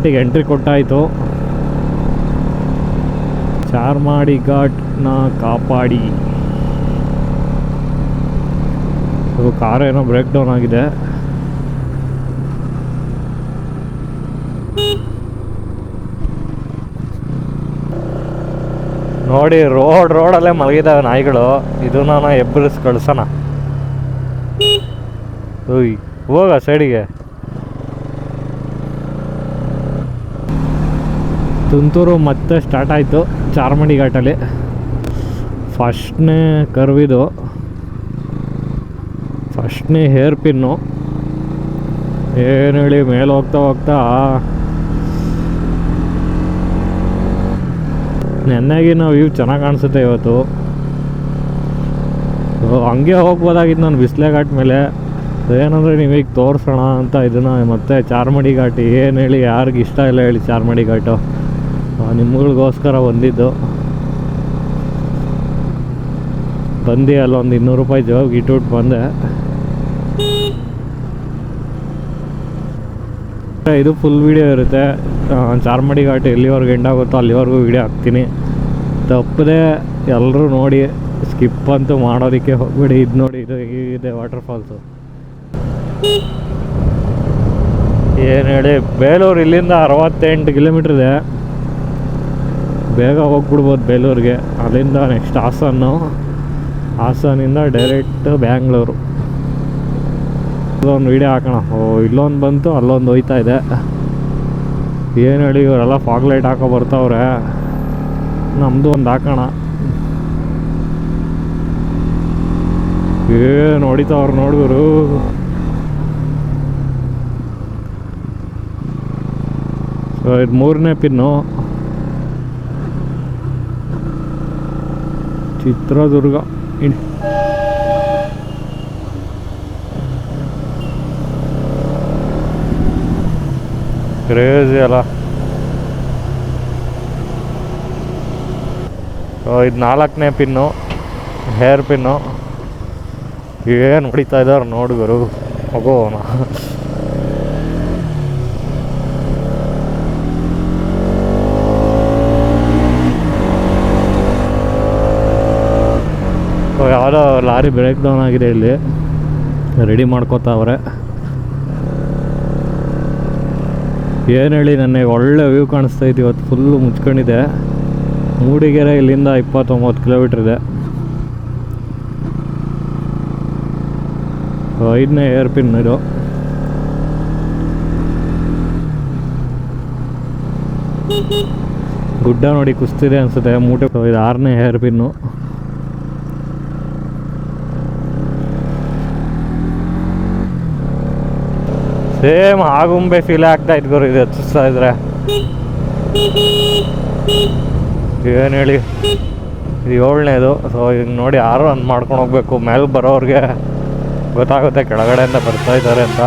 ಘಾಟಿಗೆ entry ಕೊಟ್ಟಾಯಿತು. Charmadi ಘಾಟ್ನ ಕಾಪಾಡಿ. ಅದು car ಏನೋ ಬ್ರೇಕ್ ಡೌನ್ ಆಗಿದೆ. ನೋಡಿ ರೋಡ್ ರೋಡಲ್ಲೇ ಮಲಗಿದಾವೆ ನಾಯಿಗಳು. ಇದನ್ನ ನಾನು ಎಬ್ಬರಿಸ್ ಕಳ್ಸೋಣ. ಹೋಗ ಸೈಡಿಗೆ ತುಂತೂರು ಮತ್ತೆ ಸ್ಟಾರ್ಟ್ ಆಯಿತು ಚಾರ್ಮಡಿ ಘಾಟಲ್ಲಿ. ಫಸ್ಟ್ನೇ ಕರ್ವಿದು ಫಸ್ಟ್ನೇ ಹೇರ್ ಪಿನ್ನು ಏನು ಹೇಳಿ, ಮೇಲೆ ಹೋಗ್ತಾ ಹೋಗ್ತಾ. ನೆನ್ನೆಗಿನ ವ್ಯೂ ಚೆನ್ನಾಗಿ ಕಾಣಿಸುತ್ತೆ ಇವತ್ತು. ಹಂಗೆ ಹೋಗ್ಬೋದಾಗಿತ್ತು ನಾನು ಬಿಸಿಲೆ ಘಾಟ್ ಮೇಲೆ. ಏನಂದರೆ ನೀವೀಗ ತೋರಿಸೋಣ ಅಂತ ಇದನ್ನು ಮತ್ತೆ ಚಾರ್ಮಡಿ ಘಾಟ್, ಏನು ಹೇಳಿ ಯಾರಿಗಿಷ್ಟ ಇಲ್ಲ ಹೇಳಿ ಚಾರ್ಮಡಿ ಘಾಟು. ನಿಮ್ಗಳಿಗೋಸ್ಕರ ಬಂದಿದ್ದು. ಬಂದು ಅಲ್ಲೊಂದು ಇನ್ನೂರು ರೂಪಾಯಿ ಜವಾಬ್ ಇಟ್ಬಿಟ್ಟು ಬಂದೆ. ಇದು ಫುಲ್ ವಿಡಿಯೋ ಇರುತ್ತೆ. ಚಾರ್ಮಡಿ ಘಾಟ್ ಎಲ್ಲಿವರೆಗೂ ಎಂಡ್ ಆಗುತ್ತೋ ಅಲ್ಲಿವರೆಗೂ ವಿಡಿಯೋ ಹಾಕ್ತೀನಿ. ತಪ್ಪದೇ ಎಲ್ಲರೂ ನೋಡಿ ಸ್ಕಿಪ್ ಅಂತೂ ಮಾಡೋದಕ್ಕೆ ಹೋಗ್ಬೇಡಿ. ಇದು ನೋಡಿ, ಇದು ಇದೆ ವಾಟರ್ ಫಾಲ್ಸು ಏನು ಹೇಳಿ, ಬೇಲೂರು ಇಲ್ಲಿಂದ ಅರವತ್ತೆಂಟು ಕಿಲೋಮೀಟ್ರ್ ಇದೆ. ಬೇಗ ಹೋಗ್ಬಿಡ್ಬೋದು ಬೇಲೂರಿಗೆ. ಅಲ್ಲಿಂದ ನೆಕ್ಸ್ಟ್ ಹಾಸನ್ನು. ಹಾಸನಿಂದ ಡೈರೆಕ್ಟ್ ಬ್ಯಾಂಗ್ಳೂರು. ಒಂದು ವೀಡಿಯೋ ಹಾಕೋಣ. ಓ, ಇಲ್ಲೊಂದು ಬಂತು, ಅಲ್ಲೊಂದು ಹೋಯ್ತಾ ಇದೆ. ಏನು ಹೇಳಿ ಇವರೆಲ್ಲ ಫಾಗ್ ಲೈಟ್ ಹಾಕೋ ಬರ್ತಾವ್ರೆ. ನಮ್ಮದು ಒಂದು ಹಾಕೋಣ. ಏನು ಹೊಡಿತಾವ್ರು ನೋಡಿದ್ರು ಸೊ ಇದು ಮೂರನೇ ಪಿನ್ನು. ಚಿತ್ರದುರ್ಗ. ಇನ್. ಕ್ರೇಜಿ ಅಲ್ಲ. ಇದು ನಾಲ್ಕನೇ ಪಿನ್ನು ಹೇರ್ ಪಿನ್ನು. ಏನು ಹೊಡಿತಾ ಇದ್ದಾರೆ ನೋಡುಗರು ಹೋಗೋಣ. ಯಾವುದೋ ಲಾರಿ ಬ್ರೇಕ್ ಡೌನ್ ಆಗಿದೆ ಇಲ್ಲಿ. ರೆಡಿ ಮಾಡ್ಕೋತಾವ್ರೆ. ಏನು ಹೇಳಿ ನನಗೆ ಒಳ್ಳೆ ವ್ಯೂ ಕಾಣಿಸ್ತಾ ಇದೆ ಇವತ್ತು ಫುಲ್ಲು ಮುಚ್ಕೊಂಡಿದೆ. ಮೂಡಿಗೆರೆ ಇಲ್ಲಿಂದ ಇಪ್ಪತ್ತೊಂಬತ್ತು ಕಿಲೋಮೀಟ್ರ್ ಇದೆ. ಐದನೇ ಏರ್ ಪಿನ್ ಇದು. ಗುಡ್ಡ ನೋಡಿ ಕುಸ್ತಿದೆ ಅನ್ಸುತ್ತೆ, ಮೂಟೆ ಇದು ಆರನೇ hairpin same Agumbe feel ಆಗ್ತಾ ಇದ್ ಗುರು, ಇದು ಹಚ್ಚಿಸ್ತಾ ಇದ್ರೆ. ಏನು ಹೇಳಿ? ಇದು ಏಳನೇದು ಸೊ ಈಗ ನೋಡಿ ಯಾರು ಒಂದು ಮಾಡ್ಕೊಂಡು ಹೋಗ್ಬೇಕು, ಮೇಲೆ ಬರೋರಿಗೆ ಗೊತ್ತಾಗುತ್ತೆ ಕೆಳಗಡೆಯಿಂದ ಬರ್ತಾ ಇದ್ದಾರೆ ಅಂತ.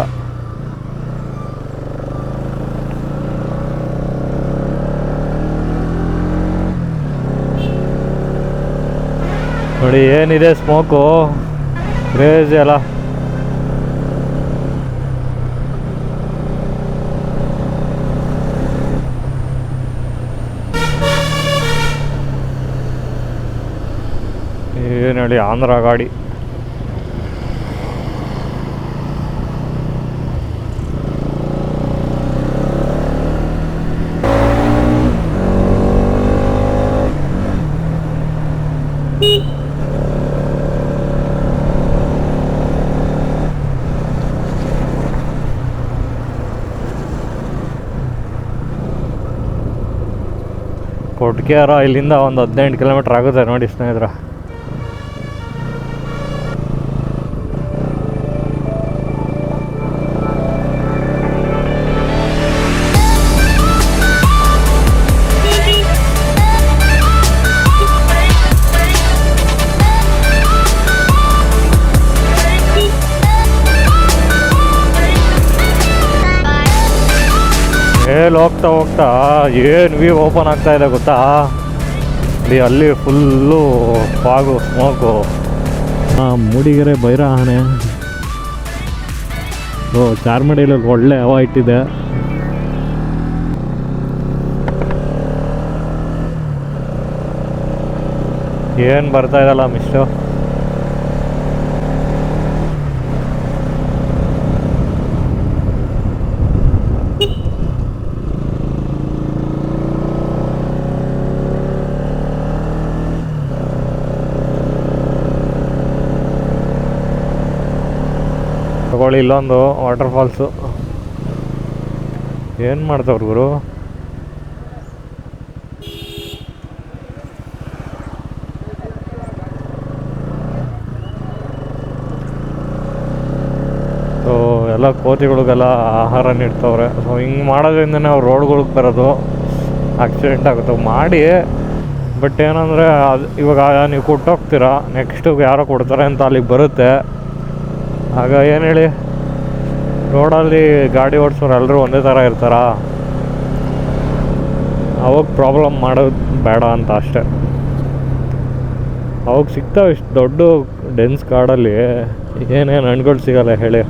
ನೋಡಿ ಏನಿದೆ ಸ್ಮೋಕು ಕ್ರೇಜಿ ಅಲ್ಲ. ಹೇಳಿ ಆಂಧ್ರ ಗಾಡಿ. ಕೊಟ್ಕೇರ ಇಲ್ಲಿಂದ ಒಂದು ಹದಿನೆಂಟು ಕಿಲೋಮೀಟ್ರ್ ಆಗುತ್ತೆ ನೋಡಿ ಸ್ನೇಹಿತರ. ಮೇಲೆ ಹೋಗ್ತಾ ಹೋಗ್ತಾ ಏನು ವ್ಯೂ ಓಪನ್ ಆಗ್ತಾ ಇದೆ ಗೊತ್ತಾ? ಇಲ್ಲಿ ಅಲ್ಲಿ ಫುಲ್ಲು ಫಾಗು ಸ್ಮೋಕು ಮೂಡಿಗೆರೆ ಬೈರ ಓ ಚಾರ್ಮಡಿಯಲ್ಲಿ ಒಳ್ಳೆ ಹವಾ ಇಟ್ಟಿದೆ. ಏನು ಬರ್ತಾ ಇದಲ್ಲ ಮಿಸ್ಟು ತಗೊಳ್ಳಿ, ಇಲ್ಲೊಂದು ವಾಟರ್ ಫಾಲ್ಸು ಏನು ಮಾಡ್ತಾವ್ರು ಗುರು? ಸೊ ಎಲ್ಲ ಕೋತಿಗಳಿಗೆಲ್ಲ ಆಹಾರ ನೀಡ್ತವ್ರೆ. ಸೊ ಹಿಂಗೆ ಮಾಡೋದ್ರಿಂದ ಅವ್ರು ರೋಡ್ಗಳಿಗೆ ಬರೋದು ಆಕ್ಸಿಡೆಂಟ್ ಆಗುತ್ತೆ. ಮಾಡಿ ಬಟ್ ಏನಂದರೆ ಅದು ಇವಾಗ ನೀವು ಕೊಟ್ಟೋಗ್ತೀರಾ ನೆಕ್ಸ್ಟು ಯಾರೋ ಕೊಡ್ತಾರೆ ಅಂತ ಅಲ್ಲಿಗೆ ಬರುತ್ತೆ. ಆಗ ಏನು ಹೇಳಿ, ರೋಡಲ್ಲಿ ಗಾಡಿ ಓಡಿಸೋರು ಎಲ್ಲರೂ ಒಂದೇ ಥರ ಇರ್ತಾರ? ಅವಾಗ ಪ್ರಾಬ್ಲಮ್ ಮಾಡೋದು ಬೇಡ ಅಂತ ಅಷ್ಟೆ. ಅವಾಗ ಸಿಗ್ತಾವೆ ಇಷ್ಟು ದೊಡ್ಡ ಡೆನ್ಸ್ ಕಾಡಲ್ಲಿ, ಏನೇನು ಹಣ್ಗಳು ಸಿಗಲ್ಲ ಹೇಳಿ.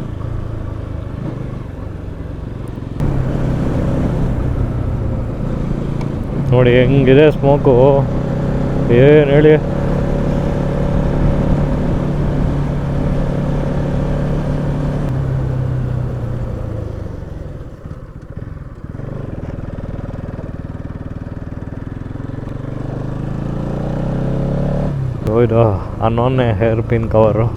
ನೋಡಿ ಹೆಂಗಿದೆ ಸ್ಮೋಕು ಏನು ಹೇಳಿ? ಇದು ಅನ್ನೊನ್ನೆ hairpin cover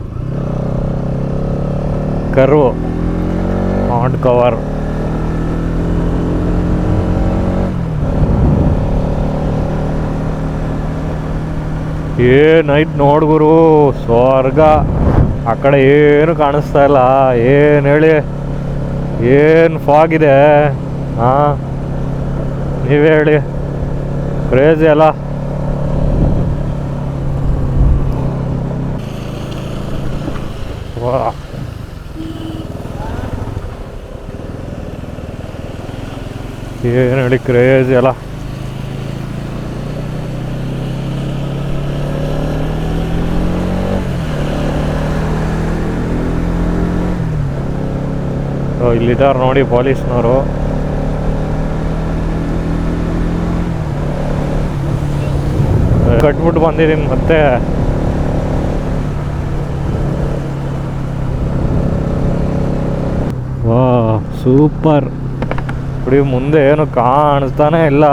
curve hot cover ಏನೈತ್ ನೋಡ್ಗುರು ಸ್ವರ್ಗ. ಆ ಕಡೆ ಏನು ಕಾಣಿಸ್ತಾ ಇಲ್ಲ. ಏನು ಹೇಳಿ? ಏನು ಫಾಗ್ ಇದೆ? ಹಾಂ ನೀವೇ ಹೇಳಿ. ಕ್ರೇಜಿ ಅಲ್ಲ ವಾ ಏನು ಹೇಳಿ ಕ್ರೇಜಿ ಅಲ್ಲ. ಸೊ ಇಲ್ಲಿದ್ದಾರೆ ನೋಡಿ ಪೊಲೀಸ್ನವರು. ಕಟ್ಬಿಟ್ಟು ಬಂದಿದ್ದೀನಿ ಮತ್ತೆ. ವಾ ಸೂಪರ್. ನೋಡಿ ಮುಂದೆ ಏನು ಕಾಣಿಸ್ತಾನೆ ಇಲ್ಲ.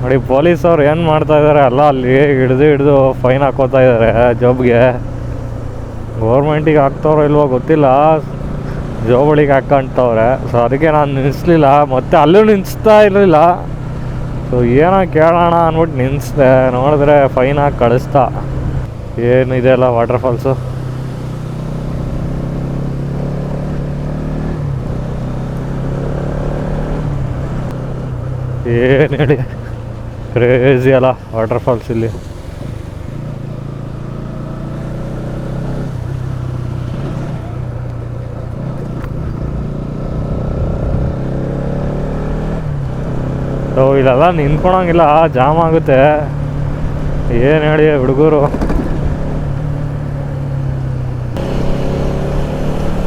ನೋಡಿ, ಪೊಲೀಸ್ ಅವ್ರು ಏನು ಮಾಡ್ತಾ ಇದ್ದಾರೆ ಅಲ್ಲ, ಅಲ್ಲಿ ಹಿಡಿದು ಹಿಡಿದು ಫೈನ್ ಹಾಕೋತಾ ಇದ್ದಾರೆ ಜಾಬ್ಗೆ. ಗೌರ್ಮೆಂಟಿಗೆ ಹಾಕ್ತವ್ರೋ ಇಲ್ವೋ ಗೊತ್ತಿಲ್ಲ. ಜೋಬಳಿಗೆ ಹಾಕೊಂತವ್ರೆ ಸೊ ಅದಕ್ಕೆ ನಾನು ನಿಲ್ಲಿಸ್ಲಿಲ್ಲ ಮತ್ತೆ ಅಲ್ಲೂ ನಿಲ್ಲಿಸ್ತಾ ಇರಲಿಲ್ಲ. ಸೊ ಏನೋ ಕೇಳೋಣ ಅಂದ್ಬಿಟ್ಟು ನಿಲ್ಲಿಸ್ದೆ ನೋಡಿದ್ರೆ ಫೈನ್ ಹಾಕಿ ಕಳಿಸ್ತಾ. ಏನಿದೆ ಅಲ್ಲ ವಾಟರ್ ಫಾಲ್ಸು ಏನು ಹೇಳಿ? ಕ್ರೇಜಿ ಅಲ್ಲ ವಾಟರ್ ಫಾಲ್ಸ್ ಇಲ್ಲಿ. ಸೊ ಇಲ್ಲೆಲ್ಲ ನಿಂತ್ಕೊಳಂಗಿಲ್ಲ, ಜಾಮ್ ಆಗುತ್ತೆ. ಏನು ಹೇಳಿ ಹುಡುಗರು?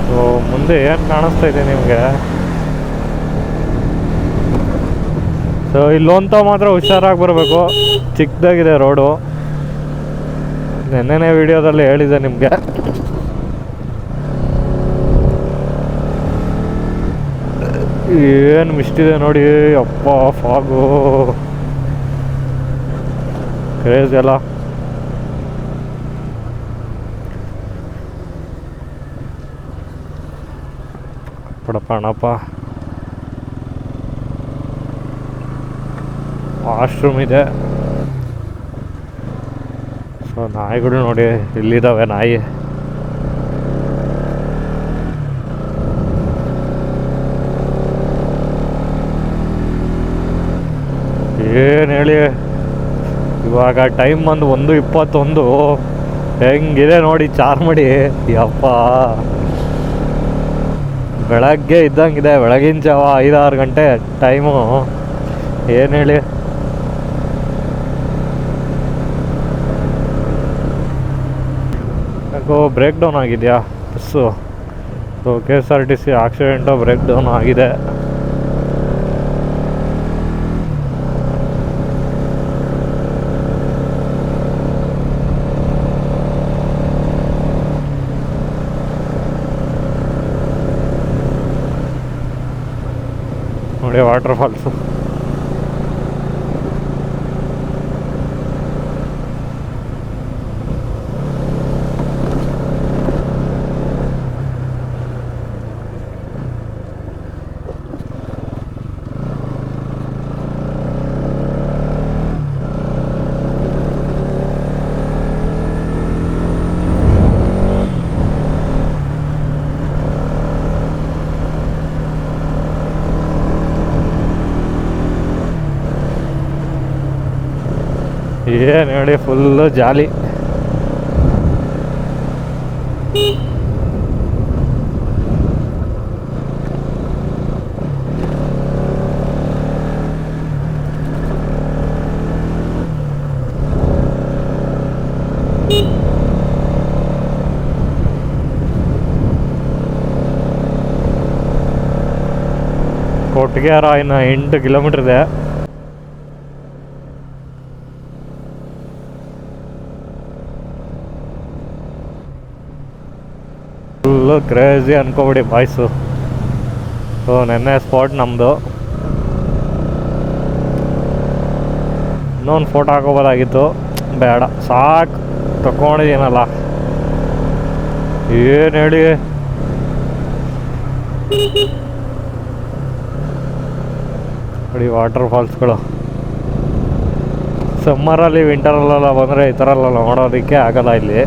ಸೊ ಮುಂದೆ ಏನು ಕಾಣಿಸ್ತಾ ಇದೆ ನಿಮಗೆ? ಸೊ ಇಲ್ಲೊಂತ ಮಾತ್ರ ಹುಷಾರಾಗಿ ಬರಬೇಕು. ಚಿಕ್ಕದಾಗಿದೆ ರೋಡು. ನೆನ್ನೆನೇ ವಿಡಿಯೋದಲ್ಲಿ ಹೇಳಿದೆ ನಿಮಗೆ. ಏನು ಮಿಸ್ಟಿದೆ ನೋಡಿ. ಅಪ್ಪ, ಫಾಗು. ಕ್ರೇಜ್ ಎಲ್ಲ ಪಡಪ್ಪ, ಅಣ್ಣಪ್ಪ. ವಾಶ್ರೂಮ್ ಇದೆ. ಸೊ ನಾಯಿಗಳು ನೋಡಿ ಇಲ್ಲಿದ್ದಾವೆ ನಾಯಿ. ಏನು ಹೇಳಿ? ಇವಾಗ ಟೈಮ್ ಬಂದು ಒಂದು ಇಪ್ಪತ್ತೊಂದು. ಹೆಂಗಿದೆ ನೋಡಿ ಚಾರ್ಮಡಿ. ಯಪ್ಪ. ಬೆಳಗ್ಗೆ ಇದ್ದಂಗಿದೆ. ಬೆಳಗಿನ ಜಾವ ಐದಾರು ಗಂಟೆ ಟೈಮು. ಏನು ಹೇಳಿ? ಯಾಕೋ ಬ್ರೇಕ್ ಡೌನ್ ಆಗಿದೆಯಾ bus so K S R T C accident break down ಆಗಿದೆ ನೋಡಿ ವಾಟರ್ ಫಾಲ್ಸು ಏನು ನೋಡಿ ಫುಲ್ಲು ಜಾಲಿ. ಕೊಟ್ಟಿಗೆಹಾರ ಇನ್ನು ಎಂಟು ಕಿಲೋಮೀಟ್ರ್ ಇದೆ. ಫುಲ್ಲು ಕ್ರೇಜಿ ಅನ್ಕೋಬಿಡಿ ಬಾಯ್ಸು ಸೊ ನೆನ್ನೆ ಸ್ಪಾಟ್ ನಮ್ಮದು ಇನ್ನೊಂದು ಫೋಟೋ ಹಾಕೋಬೋದಾಗಿತ್ತು. ಬೇಡ, ಸಾಕು. ತಗೊಂಡಿದ್ದೀನಲ್ಲ ಏನು ಹೇಳಿ? ನೋಡಿ ವಾಟರ್ ಫಾಲ್ಸ್ಗಳು ಸಮ್ಮರಲ್ಲಿ ವಿಂಟರಲ್ಲೆಲ್ಲ ಬಂದರೆ ಈ ಥರ ಎಲ್ಲ ನೋಡೋದಕ್ಕೆ ಆಗಲ್ಲ ಇಲ್ಲಿ.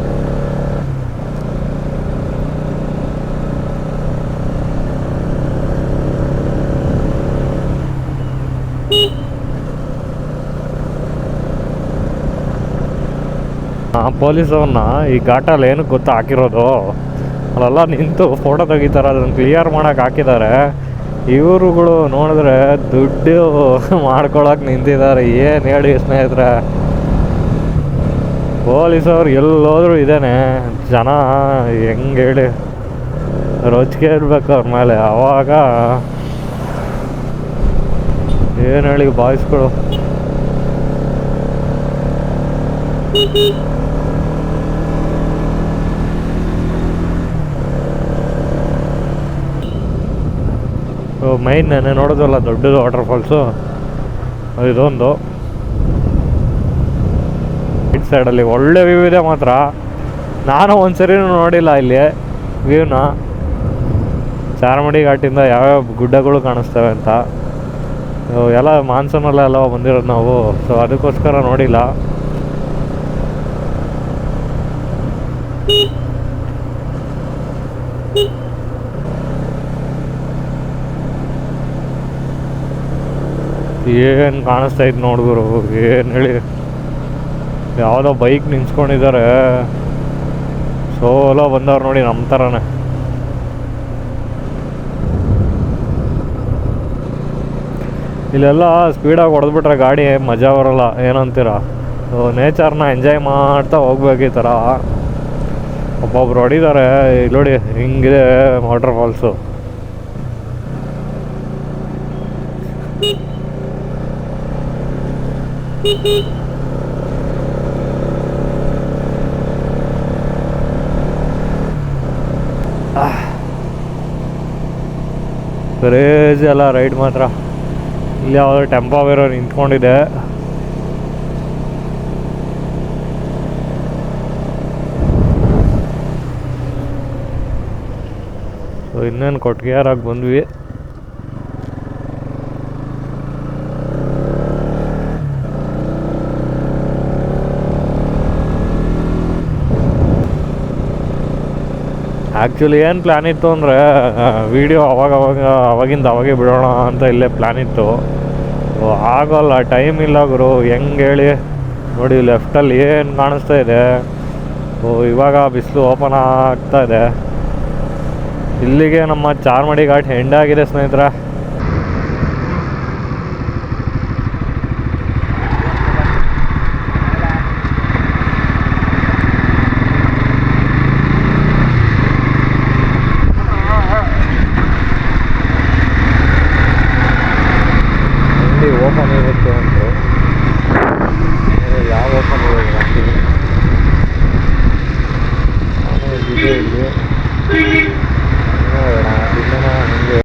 ಪೊಲೀಸವ್ರನ್ನ ಈ ಘಾಟಲ್ಲಿ ಏನಕ್ಕೆ ಗೊತ್ತಾ ಹಾಕಿರೋದು? ಅಲ್ಲೆಲ್ಲ ನಿಂತು ಫೋಟೋ ತೆಗಿತಾರೆ, ಅದನ್ನು ಕ್ಲಿಯರ್ ಮಾಡೋಕೆ ಹಾಕಿದ್ದಾರೆ ಇವರುಗಳು ನೋಡಿದ್ರೆ ದುಡ್ಡು ಮಾಡ್ಕೊಳಕ್ಕೆ ನಿಂತಿದ್ದಾರೆ ಏನು ಹೇಳಿ ಸ್ನೇಹಿತರೆ? ಪೊಲೀಸವ್ರು ಎಲ್ಲೋದ್ರೂ ಇದೇನೆ. ಜನ ಹೆಂಗೆ ಹೇಳಿ ರೊಚ್ಚಿಗೆ ಇರ್ಬೇಕು ಅವ್ರ ಮೇಲೆ. ಅವಾಗ ಏನು ಹೇಳಿ ಬಾಯ್ಸ್ಗಳು ಮೈನ್ ನಾನು ನೋಡೋದಲ್ಲ ದೊಡ್ಡದು ವಾಟರ್ ಫಾಲ್ಸು ಇದೊಂದು ಇಟ್ ಸೈಡಲ್ಲಿ ಒಳ್ಳೆ ವ್ಯೂ ಇದೆ ಮಾತ್ರ. ನಾನು ಒಂದು ಸರಿ ನೋಡಿಲ್ಲ ಇಲ್ಲಿ ವ್ಯೂನ ಚಾರ್ಮಡಿ ಘಾಟಿಂದ ಯಾವ್ಯಾವ ಗುಡ್ಡಗಳು ಕಾಣಿಸ್ತವೆ ಅಂತ. ಸೊ ಎಲ್ಲ ಮಾನ್ಸೂನಲ್ಲೆಲ್ಲ ಬಂದಿರೋದು ನಾವು. ಸೊ ಅದಕ್ಕೋಸ್ಕರ ನೋಡಿಲ್ಲ. ಏನು ಕಾಣಿಸ್ತಾ ಇತ್ತು ನೋಡಿದ್ರು ಏನು ಹೇಳಿ. ಯಾವುದೋ ಬೈಕ್ ನಿಂತ್ಕೊಂಡಿದ್ದಾರೆ ಸೋಲೋ ಬಂದವ್ರು ನೋಡಿ ನಮ್ಮ ಥರನೇ ಇಲ್ಲೆಲ್ಲ ಸ್ಪೀಡಾಗಿ ಹೊಡೆದ್ಬಿಟ್ರೆ ಗಾಡಿ ಮಜಾ ಬರಲ್ಲ, ಏನಂತೀರ? ನೇಚರ್ನ ಎಂಜಾಯ್ ಮಾಡ್ತಾ ಹೋಗ್ಬೇಕು ಈ ಥರ ಒಬ್ಬೊಬ್ರು ಹೊಡಿದ್ದಾರೆ ಇಲ್ಲಿ ನೋಡಿ ಹಿಂಗಿದೆ ವಾಟರ್ ಫಾಲ್ಸು. ಕ್ರೇಜಿ ಅಲ್ಲ ರೈಡ್ ಮಾತ್ರ. ಇಲ್ಲಿ ಯಾವ ಟೆಂಪೋ ಬೇರೋ ನಿಂತ್ಕೊಂಡಿದೆ. ಸೊ ಇನ್ನೇನು ಕೊಟ್ಟಿಗೆಯಾರಾಗಿ ಬಂದ್ವಿ? ಆ್ಯಕ್ಚುಲಿ ಏನು ಪ್ಲ್ಯಾನ್ ಇತ್ತು ಅಂದರೆ ವಿಡಿಯೋ ಅವಾಗ ಅವಾಗ, ಅವಾಗಿಂದ ಅವಾಗೇ ಬಿಡೋಣ ಅಂತ ಇಲ್ಲೇ ಪ್ಲ್ಯಾನ್ ಇತ್ತು. ಆಗೋಲ್ಲ ಟೈಮ್ ಇಲ್ಲ ಗುರು. ಹೆಂಗೆ ಹೇಳಿ? ನೋಡಿ ಲೆಫ್ಟಲ್ಲಿ ಏನು ಕಾಣಿಸ್ತಾ ಇದೆ. ಓ ಇವಾಗ ಬಿಸಿಲು ಓಪನ್ ಆಗ್ತಾ ಇದೆ. ಇಲ್ಲಿಗೆ ನಮ್ಮ ಚಾರ್ಮಡಿ ಘಾಟ್ ಹೆಂಡಾಗಿದೆ ಸ್ನೇಹಿತರೆ.